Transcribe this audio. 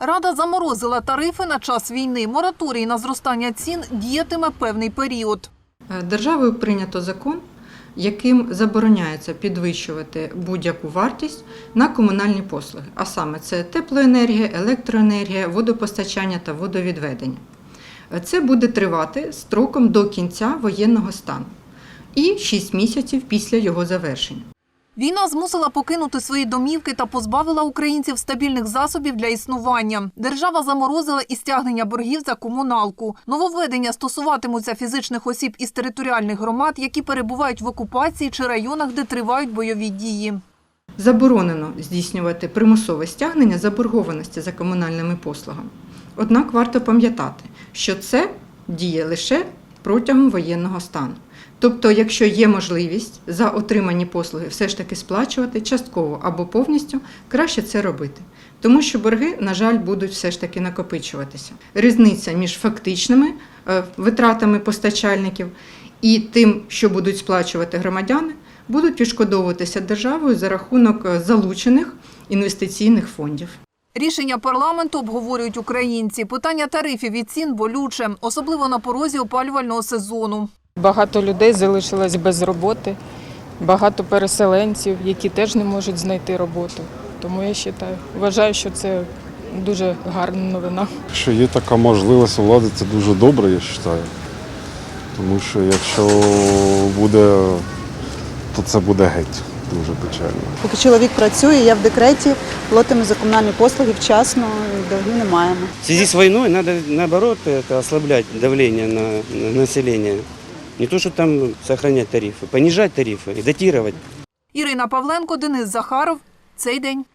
Рада заморозила тарифи на час війни. Мораторій на зростання цін діятиме певний період. Е, Державою прийнято закон, яким забороняється підвищувати будь-яку вартість на комунальні послуги, а саме це теплоенергія, електроенергія, водопостачання та водовідведення. Е, Це буде тривати строком до кінця воєнного стану і 6 місяців після його завершення. Війна змусила покинути свої домівки та позбавила українців стабільних засобів для існування. Держава заморозила і стягнення боргів за комуналку. Нововведення стосуватимуться фізичних осіб із територіальних громад, які перебувають в окупації чи районах, де тривають бойові дії. Заборонено здійснювати примусове стягнення заборгованості за комунальними послугами. Однак варто пам'ятати, що це діє лише протягом воєнного стану. Тобто, якщо є можливість за отримані послуги все ж таки сплачувати частково або повністю, краще це робити. Тому що борги, на жаль, будуть все ж таки накопичуватися. Різниця між фактичними е, витратами постачальників і тим, що будуть сплачувати громадяни, будуть відшкодовуватися державою за рахунок е, залучених інвестиційних фондів. Рішення парламенту обговорюють українці. Питання тарифів і цін болюче, особливо на порозі опалювального сезону. Багато людей залишилось без роботи, багато переселенців, які теж не можуть знайти роботу. Тому я вважаю, вважаю, що це дуже гарна новина. Якщо є така можливість влади, це дуже добре, я вважаю. Тому що якщо буде, то це буде геть дуже печально. Поки чоловік працює, я в декреті, платимо за комунальні послуги вчасно, і долгів не маємо. В связи с войной надо, наоборот, это ослаблять давление на, на население. Не то, что там сохранять тарифы, понижать тарифы и датировать. Ірина Павленко, Денис Захаров. Цей день.